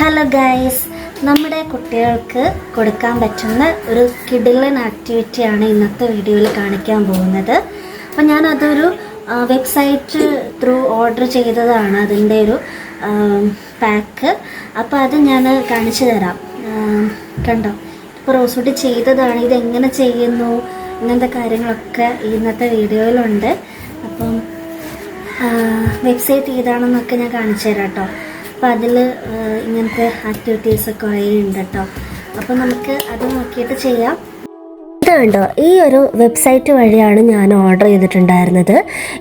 Hello guys നമ്മുടെ കുട്ടികൾക്ക് കൊടുക്കാൻ പറ്റുന്ന ഒരു കിഡിലൻ ആക്ടിവിറ്റിയാണ് ഇന്നത്തെ വീഡിയോയിൽ കാണിക്കാൻ പോകുന്നത്. അപ്പോൾ ഞാനതൊരു വെബ്സൈറ്റ് ത്രൂ ഓർഡർ ചെയ്തതാണ് അതിന്റെ ഒരു പാക്ക് അപ്പോൾ അത് ഞാൻ കാണിച്ചു തരാം. കണ്ടോ? ഇപ്പോൾ റോസൂട്ടി ചെയ്തതാണ്. ഇതെങ്ങനെ ചെയ്യുന്നു? ഇങ്ങനത്തെ കാര്യങ്ങളൊക്കെ ഇന്നത്തെ വീഡിയോയിലുണ്ട് അപ്പം വെബ്സൈറ്റ് ഏതാണെന്നൊക്കെ ഞാൻ കാണിച്ചു തരാം കേട്ടോ. അപ്പോൾ അതിൽ ഇങ്ങനത്തെ ആക്ടിവിറ്റീസ് ഒക്കെ ഉണ്ട് കേട്ടോ അപ്പോൾ നമുക്ക് അത് നോക്കിയിട്ട് ചെയ്യാം. ണ്ടോ ഈ ഒരു വെബ്സൈറ്റ് വഴിയാണ് ഞാൻ ഓർഡർ ചെയ്തിട്ടുണ്ടായിരുന്നത്.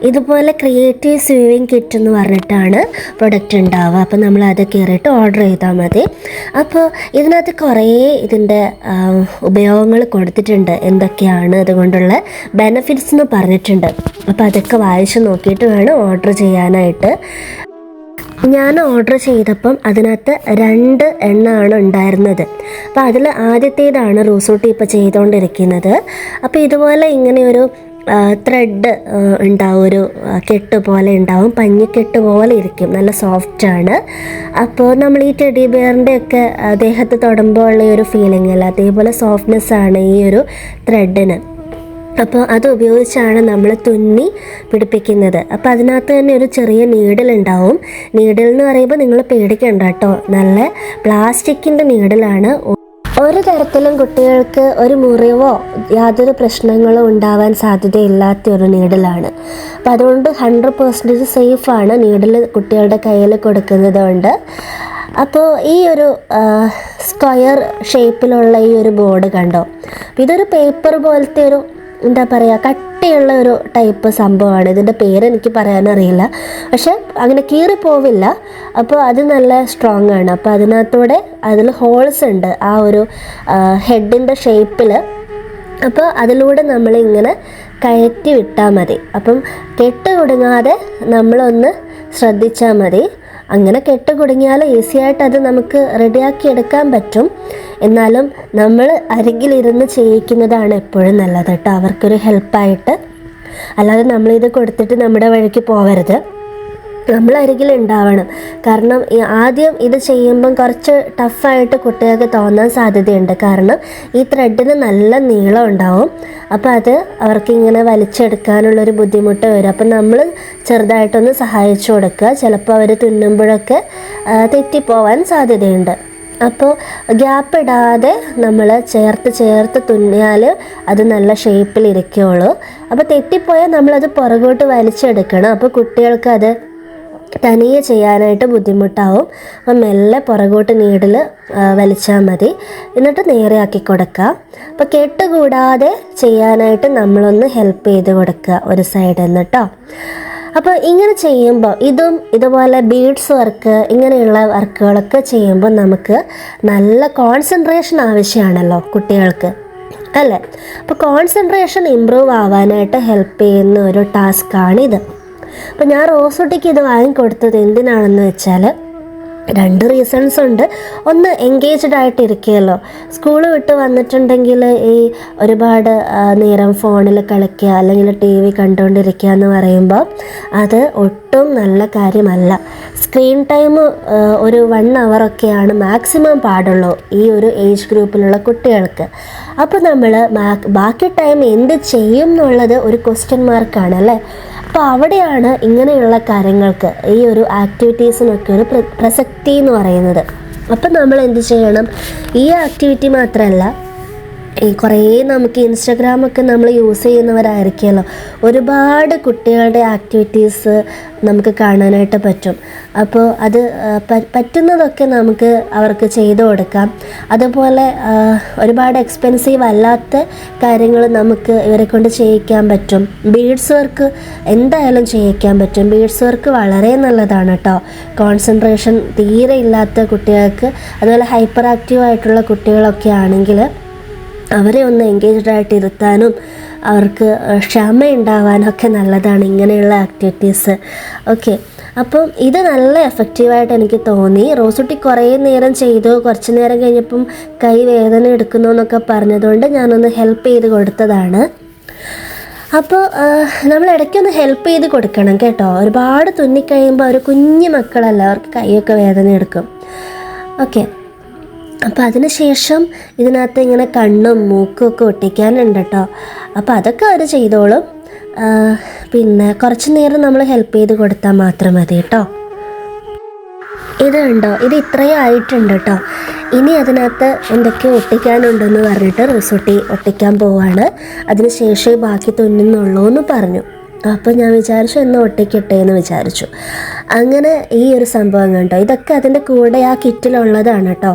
ഇതുപോലെ ക്രിയേറ്റീവ് സ്വിമ്മിങ് കിറ്റ് എന്ന് പറഞ്ഞിട്ടാണ് പ്രൊഡക്റ്റ് ഉണ്ടാവുക അപ്പോൾ നമ്മൾ അത് കയറിയിട്ട് ഓർഡർ ചെയ്താൽ മതി. അപ്പോൾ ഇതിനകത്ത് കുറേ ഇതിന്റെ ഉപയോഗങ്ങൾ കൊടുത്തിട്ടുണ്ട്. എന്തൊക്കെയാണ് അതുകൊണ്ടുള്ള ബെനഫിറ്റ്സ് എന്ന് പറഞ്ഞിട്ടുണ്ട്. അപ്പോൾ അതൊക്കെ വായിച്ച് നോക്കിയിട്ട് വേണം ഓർഡർ ചെയ്യാനായിട്ട്. ഞാൻ ഓർഡർ ചെയ്തപ്പം അതിനകത്ത് രണ്ട് എണ്ണമാണ് ഉണ്ടായിരുന്നത്. അപ്പോൾ അതിൽ ആദ്യത്തേതാണ് റൂസൂട്ടി ഇപ്പോൾ ചെയ്തുകൊണ്ടിരിക്കുന്നത് അപ്പോൾ ഇതുപോലെ ഇങ്ങനെയൊരു ത്രെഡ് ഉണ്ടാവും ഒരു കെട്ട് പോലെ ഉണ്ടാവും. പഞ്ഞിക്കെട്ട് പോലെ ഇരിക്കും. നല്ല സോഫ്റ്റ് ആണ്. അപ്പോൾ നമ്മൾ ഈ ടെഡി ബിയറിന്റെ ഒക്കെ ദേഹത്ത് തൊടുമ്പോൾ ഉള്ള ഒരു ഫീലിംഗ് അല്ല? അതേപോലെ സോഫ്റ്റ്നെസ് ആണ് ഈ ഒരു ത്രെഡിന് അപ്പോൾ അത് ഉപയോഗിച്ചാണ് നമ്മൾ തുന്നി പിടിപ്പിക്കുന്നത്. അപ്പോൾ അതിനകത്ത് തന്നെ ഒരു ചെറിയ നീഡിൽ ഉണ്ടാവും. നീഡിൽ എന്ന് പറയുമ്പോൾ നിങ്ങൾ പേടിക്കണ്ട കേട്ടോ. നല്ല പ്ലാസ്റ്റിക്കിന്റെ നീഡിലാണ് ഒരു തരത്തിലും കുട്ടികൾക്ക് ഒരു മുറിവോ യാതൊരു പ്രശ്നങ്ങളോ ഉണ്ടാവാൻ സാധ്യതയില്ലാത്ത ഒരു നീഡിലാണ് അപ്പോൾ അതുകൊണ്ട് ഹൺഡ്രഡ് പെർസെന്റേജ് സേഫാണ് നീഡിൽ കുട്ടികളുടെ കയ്യിൽ കൊടുക്കുന്നത് കൊണ്ട് അപ്പോൾ ഈ ഒരു സ്ക്വയർ ഷേപ്പിലുള്ള ഈ ഒരു ബോർഡ് കണ്ടോ? ഇതൊരു പേപ്പർ പോലത്തെ ഒരു എന്താ പറയുക കട്ടിയുള്ള ഒരു ടൈപ്പ് സംഭവമാണ്. ഇതിന്റെ പേര് എനിക്ക് പറയാനറിയില്ല. പക്ഷെ അങ്ങനെ കീറി പോവില്ല. അപ്പോൾ അത് നല്ല സ്ട്രോങ് ആണ്. അപ്പോൾ അതിനകത്തൂടെ അതിൽ ഹോൾസ് ഉണ്ട്. ആ ഒരു ഹെഡിന്റെ ഷേപ്പിൽ അപ്പോൾ അതിലൂടെ നമ്മൾ ഇങ്ങനെ കയറ്റി വിട്ടാൽ മതി. അപ്പം കെട്ട് കുടുങ്ങാതെ നമ്മളൊന്ന് ശ്രദ്ധിച്ചാൽ മതി. അങ്ങനെ കെട്ട് കുടുങ്ങിയാൽ ഈസി ആയിട്ട് അത് നമുക്ക് റെഡിയാക്കി എടുക്കാൻ പറ്റും. എന്നാലും നമ്മൾ അരികിലിരുന്ന് ചെയ്യിക്കുന്നതാണ് എപ്പോഴും നല്ലത് കേട്ടോ. അവർക്കൊരു ഹെൽപ്പായിട്ട് അല്ലാതെ നമ്മളിത് കൊടുത്തിട്ട് നമ്മുടെ വഴിക്ക് പോകരുത്. നമ്മൾ അരികിൽ ഉണ്ടാവണം കാരണം ആദ്യം ഇത് ചെയ്യുമ്പം കുറച്ച് ടഫായിട്ട് കുട്ടികൾക്ക് തോന്നാൻ സാധ്യതയുണ്ട്. കാരണം ഈ ത്രെഡിന് നല്ല നീളം ഉണ്ടാവും. അപ്പോൾ അത് അവർക്ക് ഇങ്ങനെ വലിച്ചെടുക്കാനുള്ളൊരു ബുദ്ധിമുട്ട് വരും. അപ്പം നമ്മൾ ചെറുതായിട്ടൊന്ന് സഹായിച്ചു കൊടുക്കുക. ചിലപ്പോൾ അവർ തുന്നുമ്പോഴൊക്കെ തെറ്റിപ്പോവാൻ സാധ്യതയുണ്ട്. അപ്പോൾ ഗ്യാപ്പ് ഇടാതെ നമ്മൾ ചേർത്ത് ചേർത്ത് തുന്നിയാൽ അത് നല്ല ഷേപ്പിൽ ഇരിക്കുകയുള്ളൂ അപ്പോൾ തെറ്റിപ്പോയാൽ നമ്മളത് പുറകോട്ട് വലിച്ചെടുക്കണം. അപ്പോൾ കുട്ടികൾക്ക് അത് തനിയെ ചെയ്യാനായിട്ട് ബുദ്ധിമുട്ടാവും. അപ്പം മെല്ലെ പുറകോട്ട് നീഡിൽ വലിച്ചാൽ മതി. എന്നിട്ട് നേരെയാക്കി കൊടുക്കുക. അപ്പോൾ കെട്ടുകൂടാതെ ചെയ്യാനായിട്ട് നമ്മളൊന്ന് ഹെൽപ്പ് ചെയ്ത് കൊടുക്കുക ഒരു സൈഡിൽ നിന്ന് കേട്ടോ അപ്പോൾ ഇങ്ങനെ ചെയ്യുമ്പോൾ ഇതും ഇതുപോലെ ബീഡ്സ് വർക്ക് ഇങ്ങനെയുള്ള വർക്കുകളൊക്കെ ചെയ്യുമ്പോൾ നമുക്ക് നല്ല കോൺസെൻട്രേഷൻ ആവശ്യമാണല്ലോ കുട്ടികൾക്ക്. അല്ലേ? അപ്പോൾ കോൺസെൻട്രേഷൻ ഇമ്പ്രൂവ് ആവാനായിട്ട് ഹെൽപ്പ് ചെയ്യുന്ന ഒരു ടാസ്ക്കാണിത് അപ്പോൾ ഞാൻ റോസൂട്ടിക്ക് ഇത് വാങ്ങിക്കൊടുത്തത് എന്തിനാണെന്ന് വെച്ചാൽ രണ്ട് റീസൺസ് ഉണ്ട്. ഒന്ന് എൻഗേജ്ഡ് ആയിട്ട് ഇരിക്കുകയല്ലോ സ്കൂൾ വിട്ട് വന്നിട്ടുണ്ടെങ്കിൽ ഈ ഒരുപാട് നേരം ഫോണിൽ കളിക്കുക അല്ലെങ്കിൽ ടി വി കണ്ടുകൊണ്ടിരിക്കുക എന്ന് പറയുമ്പോൾ അത് ഒട്ടും നല്ല കാര്യമല്ല. സ്ക്രീൻ ടൈം ഒരു വൺ അവറൊക്കെയാണ് മാക്സിമം പാടുള്ളൂ ഈ ഒരു ഏജ് ഗ്രൂപ്പിലുള്ള കുട്ടികൾക്ക്. അപ്പോൾ നമ്മൾ ബാക്കി ടൈം എന്ത് ചെയ്യും എന്നുള്ളത് ഒരു ക്വസ്റ്റ്യൻ മാർക്കാണ് അല്ലേ? അപ്പോൾ അവിടെയാണ് ഇങ്ങനെയുള്ള കാര്യങ്ങൾക്ക് ഈ ഒരു ആക്ടിവിറ്റീസിനൊക്കെ ഒരു പ്ര- പ്രസക്തി എന്ന് പറയുന്നത്. അപ്പം നമ്മൾ എന്ത് ചെയ്യണം? ഈ ആക്ടിവിറ്റി മാത്രമല്ല ഈ കുറേ നമുക്ക് ഇൻസ്റ്റഗ്രാമൊക്കെ നമ്മൾ യൂസ് ചെയ്യുന്നവരായിരിക്കുമല്ലോ. ഒരുപാട് കുട്ടികളുടെ ആക്ടിവിറ്റീസ് നമുക്ക് കാണാനായിട്ട് പറ്റും. അപ്പോൾ അത് പറ്റുന്നതൊക്കെ നമുക്ക് അവർക്ക് ചെയ്തു കൊടുക്കാം. അതുപോലെ ഒരുപാട് എക്സ്പെൻസീവ് അല്ലാത്ത കാര്യങ്ങൾ നമുക്ക് ഇവരെ കൊണ്ട് ചെയ്യിക്കാൻ പറ്റും. ബീഡ്സ് വർക്ക് എന്തായാലും ചെയ്യിക്കാൻ പറ്റും. ബീഡ്സ് വർക്ക് വളരെ നല്ലതാണ് കേട്ടോ കോൺസെൻട്രേഷൻ തീരെ ഇല്ലാത്ത കുട്ടികൾക്ക് അതുപോലെ ഹൈപ്പർ ആക്റ്റീവ് ആയിട്ടുള്ള കുട്ടികളൊക്കെ ആണെങ്കിൽ അവരെ ഒന്ന് എൻഗേജ്ഡ് ആയിട്ട് ഇരുത്താനും അവർക്ക് ക്ഷമ ഉണ്ടാവാനും ഒക്കെ നല്ലതാണ് ഇങ്ങനെയുള്ള ആക്ടിവിറ്റീസ് ഓക്കെ അപ്പം ഇത് നല്ല എഫക്റ്റീവായിട്ട് എനിക്ക് തോന്നി. റോസുട്ടി കുറേ നേരം ചെയ്തു. കുറച്ച് നേരം കഴിഞ്ഞപ്പം കൈ വേദന എടുക്കുന്നു എന്നൊക്കെ പറഞ്ഞതുകൊണ്ട് ഞാനൊന്ന് ഹെൽപ്പ് ചെയ്ത് കൊടുത്തതാണ്. അപ്പോൾ നമ്മൾ ഇടയ്ക്കൊന്ന് ഹെൽപ്പ് ചെയ്ത് കൊടുക്കണം കേട്ടോ. ഒരുപാട് തുന്നിക്കഴിയുമ്പോൾ അവർ കുഞ്ഞു മക്കളല്ല അവർക്ക് കൈയൊക്കെ വേദന എടുക്കും ഓക്കെ അപ്പോൾ അതിനുശേഷം ഇതിനകത്ത് ഇങ്ങനെ കണ്ണും മൂക്കും ഒക്കെ ഒട്ടിക്കാനുണ്ട് കേട്ടോ അപ്പോൾ അതൊക്കെ അവർ ചെയ്തോളും. പിന്നെ കുറച്ച് നേരം നമ്മൾ ഹെൽപ്പ് ചെയ്ത് കൊടുത്താൽ മാത്രം മതി കേട്ടോ ഇത് ഉണ്ടോ ഇത് ഇത്രയും ആയിട്ടുണ്ട് കേട്ടോ ഇനി അതിനകത്ത് എന്തൊക്കെയോ ഒട്ടിക്കാനുണ്ടെന്ന് പറഞ്ഞിട്ട് റിസോട്ടി ഒട്ടിക്കാൻ പോവാണ്. അതിന് ശേഷമേ ബാക്കി തുന്നുന്നുള്ളൂ എന്ന് പറഞ്ഞു. അപ്പോൾ ഞാൻ വിചാരിച്ചു എന്ന് ഒട്ടിക്കട്ടെ എന്ന് വിചാരിച്ചു. അങ്ങനെ ഈ ഒരു സംഭവം കണ്ടോ? ഇതൊക്കെ അതിന്റെ കൂടെ ആ കിറ്റിലുള്ളതാണ് കേട്ടോ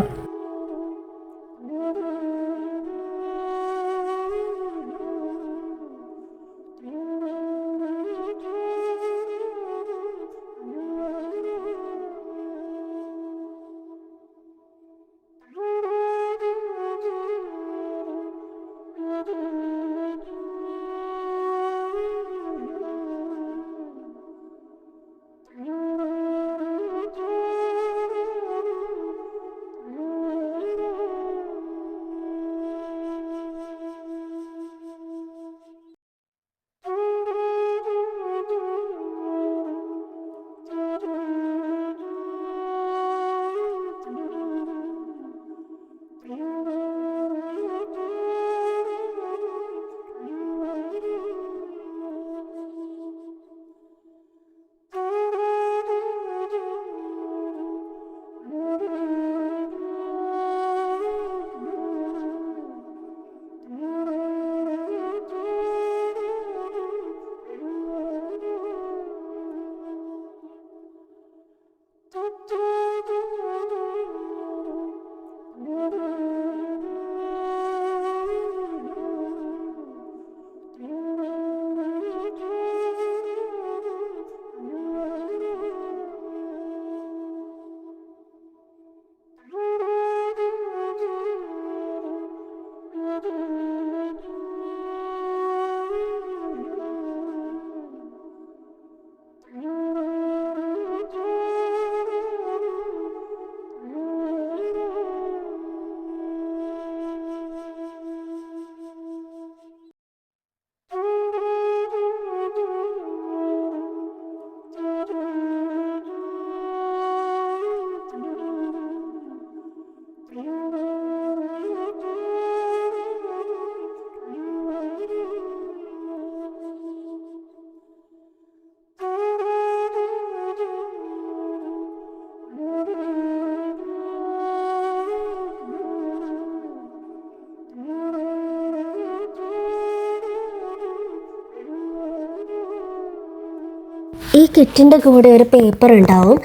കിറ്റിന്റെ കൂടെ ഒരു പേപ്പർ ഉണ്ടാവും.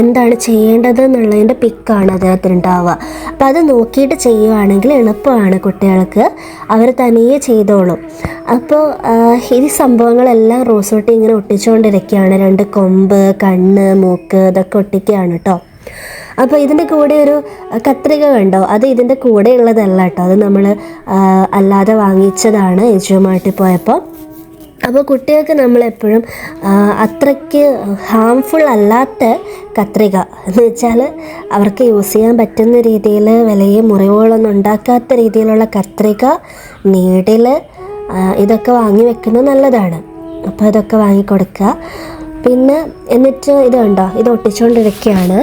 എന്താണ് ചെയ്യേണ്ടത് എന്നുള്ളതിന്റെ പിക്കാണ് അദ്ദേഹത്തിന് ഉണ്ടാവുക അപ്പോൾ അത് നോക്കിയിട്ട് ചെയ്യുകയാണെങ്കിൽ എളുപ്പമാണ് കുട്ടികൾക്ക്. അവർ തനിയെ ചെയ്തോളും. അപ്പോൾ ഈ സംഭവങ്ങളെല്ലാം റോസോട്ടി ഇങ്ങനെ ഒട്ടിച്ചുകൊണ്ടിരിക്കുകയാണ്. രണ്ട് കൊമ്പ് കണ്ണ് മൂക്ക് ഇതൊക്കെ ഒട്ടിക്കുകയാണ് കേട്ടോ അപ്പോൾ ഇതിന്റെ കൂടെ ഒരു കത്രിക കണ്ടോ? അത് ഇതിന്റെ കൂടെ ഉള്ളതല്ല കേട്ടോ അത് നമ്മൾ അല്ലാതെ വാങ്ങിച്ചതാണ്. എജുമായിട്ട് പോയപ്പോൾ അപ്പോൾ കുട്ടികൾക്ക് നമ്മളെപ്പോഴും അത്രയ്ക്ക് ഹാംഫുൾ അല്ലാത്ത കത്രിക എന്ന് വെച്ചാൽ അവർക്ക് യൂസ് ചെയ്യാൻ പറ്റുന്ന രീതിയിൽ വിലയെ മുറിവുകളൊന്നും ഉണ്ടാക്കാത്ത രീതിയിലുള്ള കത്രിക നീഡിൽ ഇതൊക്കെ വാങ്ങി വെക്കുന്നത് നല്ലതാണ്. അപ്പോൾ ഇതൊക്കെ വാങ്ങിക്കൊടുക്കുക പിന്നെ എന്നിട്ട് ഇതുണ്ടോ ഇത് ഒട്ടിച്ചുകൊണ്ടിരിക്കുകയാണ്.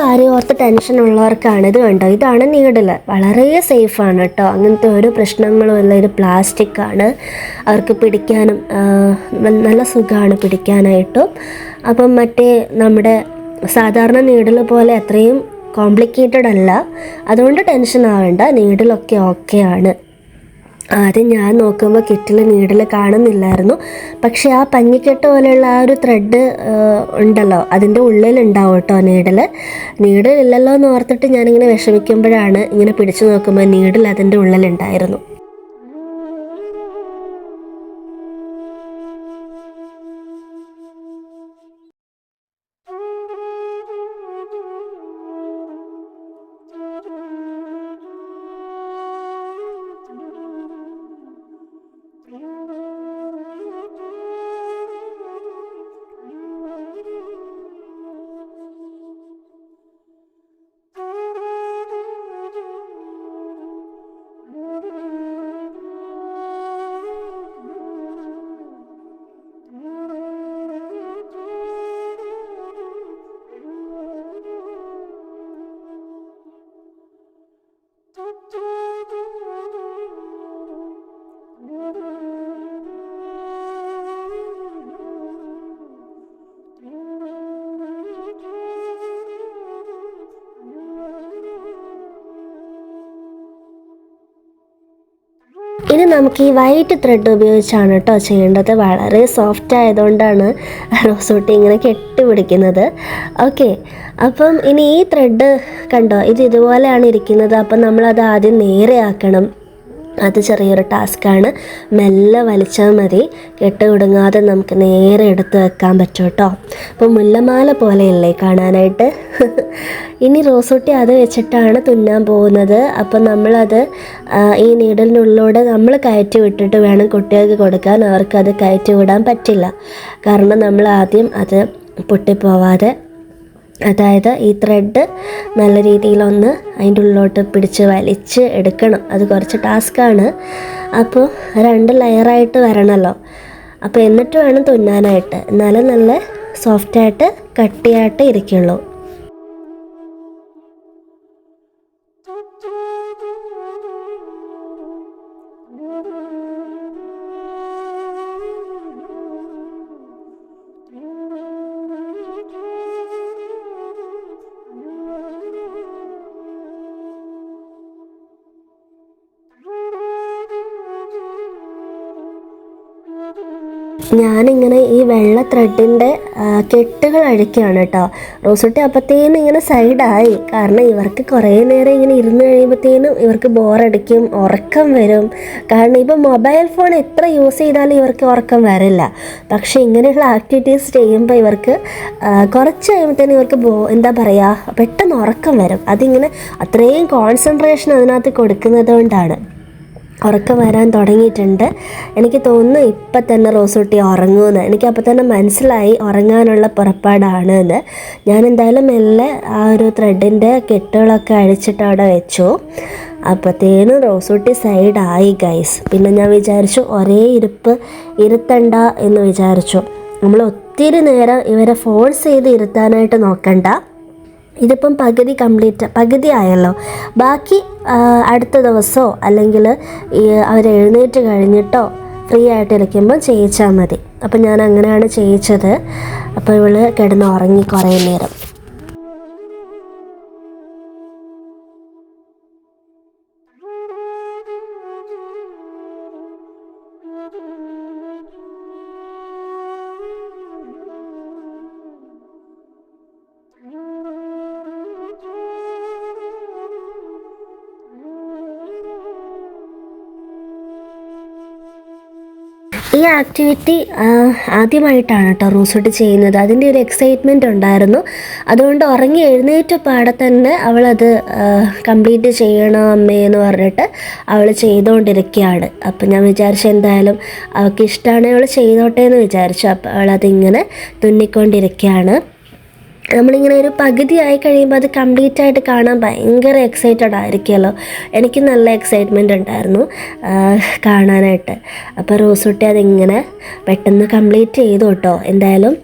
കാര്യം ഓർത്ത് ടെൻഷൻ ഉള്ളവർക്കാണ് ഇത് കണ്ടോ? ഇതാണ് നീഡിൽ വളരെ സേഫാണ് കേട്ടോ അങ്ങനത്തെ ഒരു പ്രശ്നങ്ങളും ഇല്ല ഇത് പ്ലാസ്റ്റിക് ആണ്. അവർക്ക് പിടിക്കാനും നല്ല സുഖമാണ് പിടിക്കാനായിട്ടും. അപ്പം മറ്റേ നമ്മുടെ സാധാരണ നീഡിൽ പോലെ അത്രയും കോംപ്ലിക്കേറ്റഡ് അല്ല. അതുകൊണ്ട് ടെൻഷൻ ആവേണ്ട. നീഡിലൊക്കെ ഓക്കെയാണ് ആദ്യം ഞാൻ നോക്കുമ്പോൾ കിറ്റിൽ നീഡിൽ കാണുന്നില്ലായിരുന്നു. പക്ഷേ ആ പഞ്ഞിക്കെട്ട് പോലെയുള്ള ആ ഒരു ത്രെഡ് ഉണ്ടല്ലോ അതിന്റെ ഉള്ളിലുണ്ടാവും കേട്ടോ നീഡിൽ ഇല്ലല്ലോ എന്ന് ഓർത്തിട്ട് ഞാനിങ്ങനെ വിഷമിക്കുമ്പോഴാണ് ഇങ്ങനെ പിടിച്ചു നോക്കുമ്പോൾ നീഡിൽ അതിന്റെ ഉള്ളിലുണ്ടായിരുന്നു. ഇനി നമുക്ക് ഈ വൈറ്റ് ത്രെഡ് ഉപയോഗിച്ചാണ് കേട്ടോ ചെയ്യേണ്ടത്. വളരെ സോഫ്റ്റ് ആയതുകൊണ്ടാണ് റോസൂട്ടി ഇങ്ങനെ കെട്ടിപിടിക്കുന്നത് ഓക്കെ അപ്പം ഇനി ഈ ത്രെഡ് കണ്ടോ ഇത് ഇതുപോലെയാണ് ഇരിക്കുന്നത്. അപ്പം നമ്മളത് ആദ്യം നേരെയാക്കണം. അത് ചെറിയൊരു ടാസ്ക്കാണ്. മെല്ലെ വലിച്ചാൽ മതി. കെട്ട് കൊടുങ്ങാതെ നമുക്ക് നേരെ എടുത്ത് വെക്കാൻ പറ്റും കേട്ടോ. അപ്പോൾ മുല്ലമാല പോലെയല്ലേ കാണാനായിട്ട്? ഇനി റോസൂട്ടി അത് വെച്ചിട്ടാണ് തുന്നാൻ പോകുന്നത്. അപ്പോൾ നമ്മളത് ഈ നീഡലിനുള്ളിലൂടെ നമ്മൾ കയറ്റി വിട്ടിട്ട് വേണം കുട്ടികൾക്ക് കൊടുക്കാൻ. അവർക്കത് കയറ്റി വിടാൻ പറ്റില്ല. കാരണം നമ്മൾ ആദ്യം അത് പൊട്ടിപ്പോവാതെ അതായത് ഈ ത്രെഡ് നല്ല രീതിയിലൊന്ന് അതിന്റെ ഉള്ളിലോട്ട് പിടിച്ച് വലിച്ച് എടുക്കണം. അത് കുറച്ച് ടാസ്ക്കാണ് അപ്പോൾ രണ്ട് ലെയറായിട്ട് വരണമല്ലോ അപ്പോൾ എന്നിട്ട് വേണം തുന്നാനായിട്ട്. എന്നാലും നല്ല സോഫ്റ്റായിട്ട് കട്ടിയായിട്ട് ഇരിക്കുള്ളൂ. ഞാനിങ്ങനെ ഈ വെള്ള ത്രെഡിന്റെ കെട്ടുകൾ അഴിക്കുകയാണ് കേട്ടോ. റോസുട്ടി അപ്പത്തേനും ഇങ്ങനെ സൈഡായി കാരണം ഇവർക്ക് കുറേ നേരം ഇങ്ങനെ ഇരുന്ന് കഴിയുമ്പോഴത്തേനും ഇവർക്ക് ബോറടിക്കും ഉറക്കം വരും. കാരണം ഇപ്പം മൊബൈൽ ഫോൺ എത്ര യൂസ് ചെയ്താലും ഇവർക്ക് ഉറക്കം വരില്ല. പക്ഷേ ഇങ്ങനെയുള്ള ആക്ടിവിറ്റീസ് ചെയ്യുമ്പോൾ ഇവർക്ക് കുറച്ച് കഴിയുമ്പോഴത്തേനും ഇവർക്ക് ബോ എന്താ പറയുക പെട്ടെന്ന് ഉറക്കം വരും. അതിങ്ങനെ അത്രയും കോൺസെൻട്രേഷൻ അതിനകത്ത് കൊടുക്കുന്നത് കൊണ്ടാണ്. ഉറക്കം വരാൻ തുടങ്ങിയിട്ടുണ്ട്. എനിക്ക് തോന്നുന്നു ഇപ്പം തന്നെ റോസൂട്ടി ഉറങ്ങുമെന്ന്. എനിക്ക് തന്നെ മനസ്സിലായി ഉറങ്ങാനുള്ള പുറപ്പാടാണ് എന്ന്. ഞാൻ എന്തായാലും മെല്ലെ ആ ഒരു ത്രെഡിന്റെ കെട്ടുകളൊക്കെ അഴിച്ചിട്ട് അവിടെ വെച്ചു. അപ്പോഴത്തേനും റോസൂട്ടി സൈഡായി ഗൈസ് പിന്നെ ഞാൻ വിചാരിച്ചു ഒരേ ഇരുപ്പ് ഇരുത്തണ്ട എന്ന് വിചാരിച്ചു. നമ്മൾ ഒത്തിരി നേരം ഇവരെ ഫോഴ്സ് ചെയ്ത് ഇരുത്താനായിട്ട് നോക്കണ്ട. ഇതിപ്പം പകുതി കംപ്ലീറ്റ് പകുതി ആയല്ലോ. ബാക്കി അടുത്ത ദിവസമോ അല്ലെങ്കിൽ അവർ എഴുന്നേറ്റ് കഴിഞ്ഞിട്ടോ ഫ്രീ ആയിട്ട് ഇരിക്കുമ്പോൾ ചെയ്യിച്ചാൽ മതി. അപ്പം ഞാൻ അങ്ങനെയാണ് ചെയ്യിച്ചത്. അപ്പോൾ ഇവൾ കിടന്ന് ഉറങ്ങി കുറേ നേരം. ഈ ആക്ടിവിറ്റി ആദ്യമായിട്ടാണ് കേട്ടോ റൂസോട്ട് ചെയ്യുന്നത്. അതിന്റെ ഒരു എക്സൈറ്റ്മെന്റ് ഉണ്ടായിരുന്നു. അതുകൊണ്ട് ഉറങ്ങി എഴുന്നേറ്റ പാടെ തന്നെ അവളത് കംപ്ലീറ്റ് ചെയ്യണം അമ്മയെന്ന് പറഞ്ഞിട്ട് അവൾ ചെയ്തുകൊണ്ടിരിക്കുകയാണ് അപ്പം ഞാൻ വിചാരിച്ചു എന്തായാലും അവൾക്ക് ഇഷ്ടമാണ് അവൾ ചെയ്തോട്ടെ എന്ന് വിചാരിച്ചു. അപ്പോൾ അവളതിങ്ങനെ തുന്നിക്കൊണ്ടിരിക്കുകയാണ് നമ്മളിങ്ങനെ ഒരു പകുതി ആയി കഴിയുമ്പോൾ അത് കംപ്ലീറ്റ് ആയിട്ട് കാണാൻ ഭയങ്കര എക്സൈറ്റഡ് ആയിരിക്കുമല്ലോ എനിക്ക് നല്ല എക്സൈറ്റ്മെന്റ് ഉണ്ടായിരുന്നു കാണാനായിട്ട്. അപ്പോൾ റോസുട്ടി അതിങ്ങനെ പെട്ടെന്ന് കംപ്ലീറ്റ് ചെയ്തു കേട്ടോ. എന്തായാലും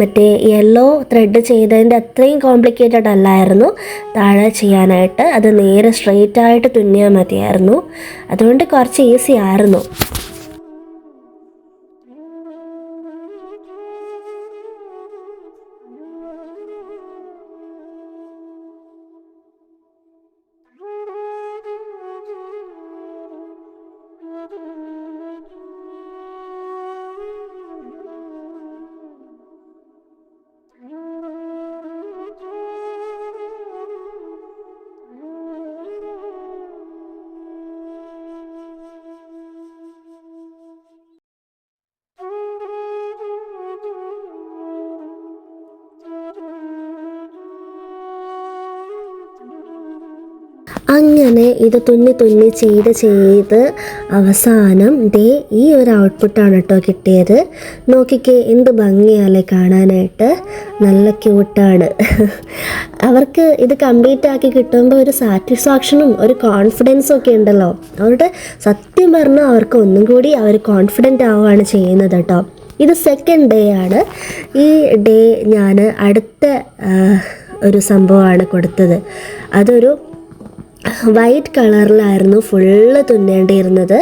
മറ്റേ യെല്ലോ ത്രെഡ് ചെയ്തതിന്റെ അത്രയും കോംപ്ലിക്കേറ്റഡ് അല്ലായിരുന്നു. താഴെ ചെയ്യാനായിട്ട് അത് നേരെ സ്ട്രെയിറ്റ് ആയിട്ട് തുന്നിയാൽ മതിയായിരുന്നു. അതുകൊണ്ട് കുറച്ച് ഈസി ആയിരുന്നു. അങ്ങനെ ഇത് തുന്നി തുന്നി ചെയ്ത് ചെയ്ത് അവസാനം ദേ ഈ ഒരു ഔട്ട്പുട്ടാണ് കേട്ടോ കിട്ടിയത്. നോക്കിക്കേ എന്ത് ഭംഗിയാലേ കാണാനായിട്ട്. നല്ല ക്യൂട്ടാണ് അവർക്ക് ഇത് കംപ്ലീറ്റ് ആക്കി കിട്ടുമ്പോൾ ഒരു സാറ്റിസ്ഫാക്ഷനും ഒരു കോൺഫിഡൻസും ഒക്കെ ഉണ്ടല്ലോ. അവരുടെ സത്യം പറഞ്ഞാൽ അവർക്ക് ഒന്നും കൂടി അവർ കോൺഫിഡന്റ് ആവുകയാണ് ചെയ്യുന്നത് കേട്ടോ ഇത് സെക്കൻഡ് ഡേ ആണ്. ഈ ഡേ ഞാൻ അടുത്ത ഒരു സംഭവമാണ് കൊടുത്തത്. അതൊരു വൈറ്റ് കളറിലായിരുന്നു ഫുള്ള് തുന്നേണ്ടിയിരുന്നത്.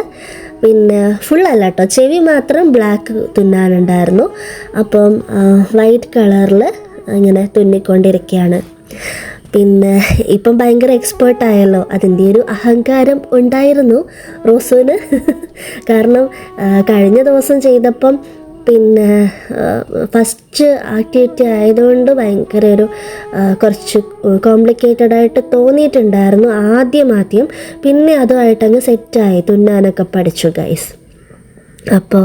പിന്നെ ഫുള്ളല്ല കേട്ടോ ചെവി മാത്രം ബ്ലാക്ക് തുന്നാനുണ്ടായിരുന്നു. അപ്പം വൈറ്റ് കളറിൽ ഇങ്ങനെ തുന്നിക്കൊണ്ടിരിക്കുകയാണ് പിന്നെ ഇപ്പം ഭയങ്കര എക്സ്പേർട്ട് ആയല്ലോ അതിന്റെ ഒരു അഹങ്കാരം ഉണ്ടായിരുന്നു റോസുവിന്. കാരണം കഴിഞ്ഞ ദിവസം ചെയ്തപ്പം പിന്നെ ഫസ്റ്റ് ആക്ടിവിറ്റി ആയതുകൊണ്ട് ഭയങ്കര ഒരു കുറച്ച് കോംപ്ലിക്കേറ്റഡ് ആയിട്ട് തോന്നിയിട്ടുണ്ടായിരുന്നു ആദ്യം ആദ്യം. പിന്നെ അതുമായിട്ടങ്ങ് സെറ്റായി തുന്നാനൊക്കെ പഠിച്ചു ഗൈസ് അപ്പോൾ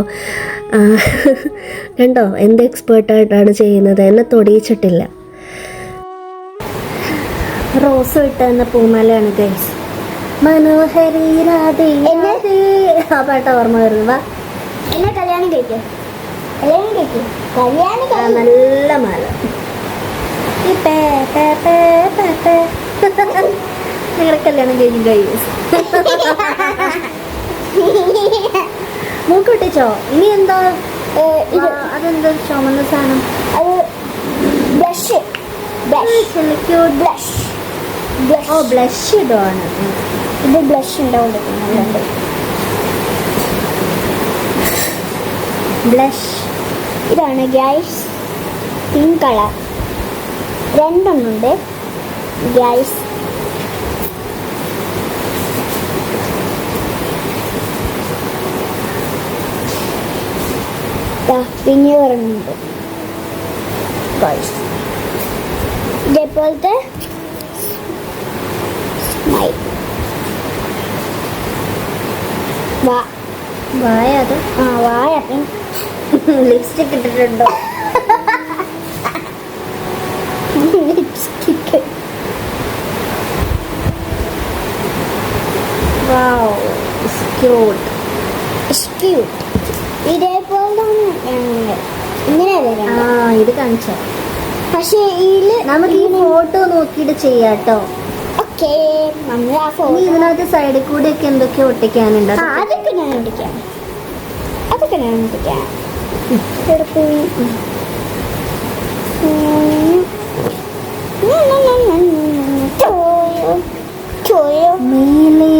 കണ്ടോ? എന്ത് എക്സ്പേർട്ടായിട്ടാണ് ചെയ്യുന്നത്? എന്നെ തൊടിയിച്ചിട്ടില്ല. റോസ് ഇട്ടുന്ന പൂമാലയാണ് ഗൈസ് മനോഹരി രാധേ. ആ പാട്ട ഓർമ്മ വരുന്നു വാ. എന്നെ കല്യാണം കഴിക്കേ. നല്ല മല പേ. കല്യാണം കഴിഞ്ഞു ഗൈസ് മൂക്കൊട്ടിച്ചോ ഇനി എന്താ അതെന്താ ചുമന്ന സാധനം ബ്ലഷ് ബ്ലഷ് ബ്ലഷ് ഓ ബ്ലഷ് ഇടുവാണ്. ഇത് ബ്ലഷ് ഉണ്ടാവും ബ്ലഷ് ഇതാണ് ഗ്യാസ്. Pink colour. രണ്ടെണ്ണുണ്ട് ഗ്യാസ്. പിന്നെ ഗൈസ് ഇതേപോലത്തെ വായ അത്? ആ വായ പിങ്ക്. ലിപ്സ്റ്റിക് ഇട്ടിട്ടുണ്ടോ? ലിപ്സ്റ്റിക് ഇതേപോലെ ഇങ്ങനെ ആ ഇത് കാണിച്ചോ. പക്ഷേ ഇതിൽ നമുക്ക് ഈ ഫോട്ടോ നോക്കിയിട്ട് ചെയ്യാട്ടോ ഓക്കെ. നമ്മൾ ആ ഫോട്ടോ ഇതിനകത്ത് സൈഡിൽ കൂടെ ഒക്കെ എന്തൊക്കെയാ ഒട്ടിക്കാനുണ്ട്. അതൊക്കെ ഞാൻ ഒട്ടിക്കാം. അതൊക്കെ ഞാൻ ഒട്ടിക്കാം. ഇവിടെ പോയി ചോയോ ചോയോ മേലെ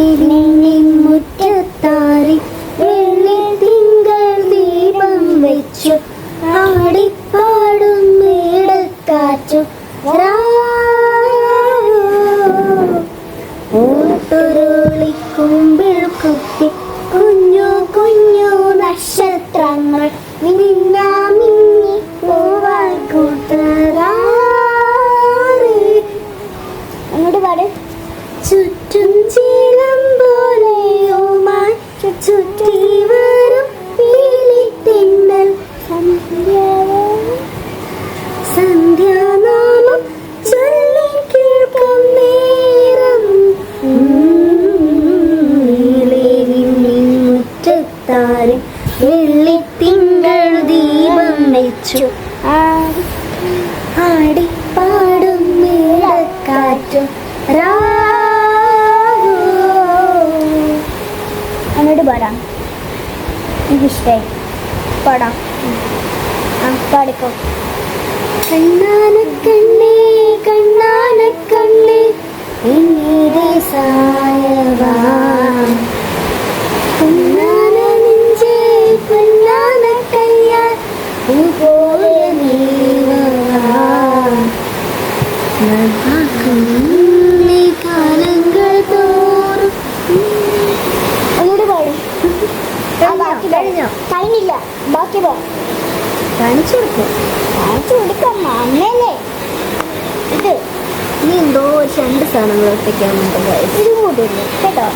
സാധനങ്ങൾ ഒട്ടിക്കാനുണ്ട് guys. കൂടി ഇല്ല കേട്ടോ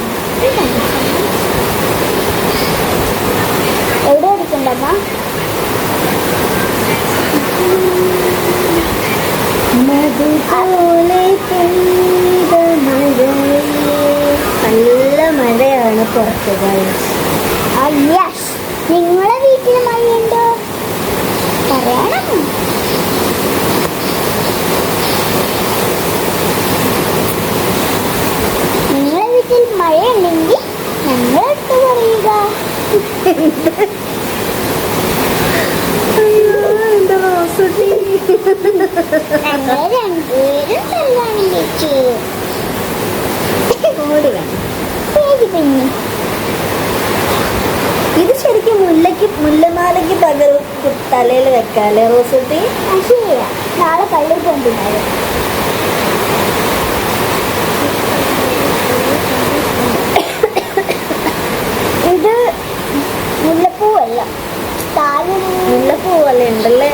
എവിടെ. നല്ല മഴയാണ് പുറത്ത് അല്ല നിങ്ങളെ വീട്ടിൽ മഴയുണ്ടോ പറയണം വീട്ടിൽ മഴയുണ്ടെങ്കിൽ പറയുക. ഞങ്ങൾ രണ്ടുപേരും. പേര് പിന്നെ ഇത് ശരിക്കും മുല്ലയ്ക്ക് മുല്ലമാലയ്ക്ക് പകരം തലയിൽ വെക്കാല്ലേ റോസൂട്ടി? ശരിയാ. നാളെ കള്ളിൽ പോയിട്ടുണ്ടായിരുന്നു പൂ ഉണ്ടല്ലേ?